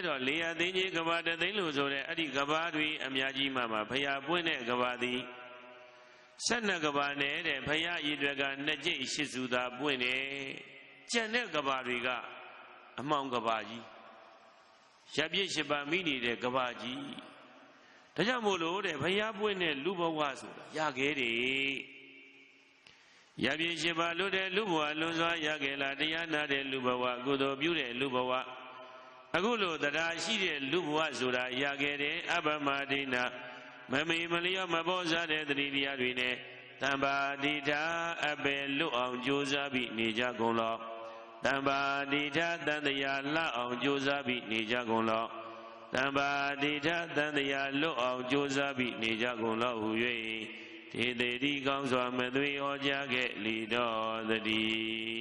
အဲ့တော့လေယာသိင်းကြီးကဘာတသိန်းလို့ဆိုတဲ့အဲ့ဒီကဘာတွေအများကြီးမှမှဖရာပွင့်တဲ့ကဘာသည်ဆက်နှစ်ကဘာနဲ့တဲ့ဖရာဤတွေကနှစ်ကျိတ်ရှစ်စုသာပွင့်တယ်ကြံတဲ့ကဘာတွေကအမောင်ကဘာကြီးရပြည့်ရှိပါမိနေတဲ့ကဘာကြီးဒါကြောင့်မို့လို့တဲ့ဖရာပွင့်တဲ့လူဘဝဆိုတာရခဲ့တယ်ရပြည့်ရှိပါလို့တဲ့လူဘဝလွန်စွာရခဲ့လားတရားနာတဲ့လူဘဝကုသိုလ်ပြုတဲ့လူဘဝ အခုလိုတရားရှိတဲ့လူဘဝဆိုတာရခဲ့တယ်အပမဒိနာမမေမလျော့မပေါ်စားတဲ့တတိတရားတွေနဲ့တမ္ပါတိတာအပယ်လွတ်အောင်ကြိုးစားပြီးနေကြကုန်လောတမ္ပါတိတာတန်တရားလှအောင်ကြိုးစားပြီးနေကြကုန်လောတမ္ပါတိတာတန်တရားလွတ်အောင်ကြိုးစားပြီးနေကြကုန်လောဟု၍ဒေသေတိကောင်းစွာမသွေဟောကြားခဲ့လီတော်သတည်း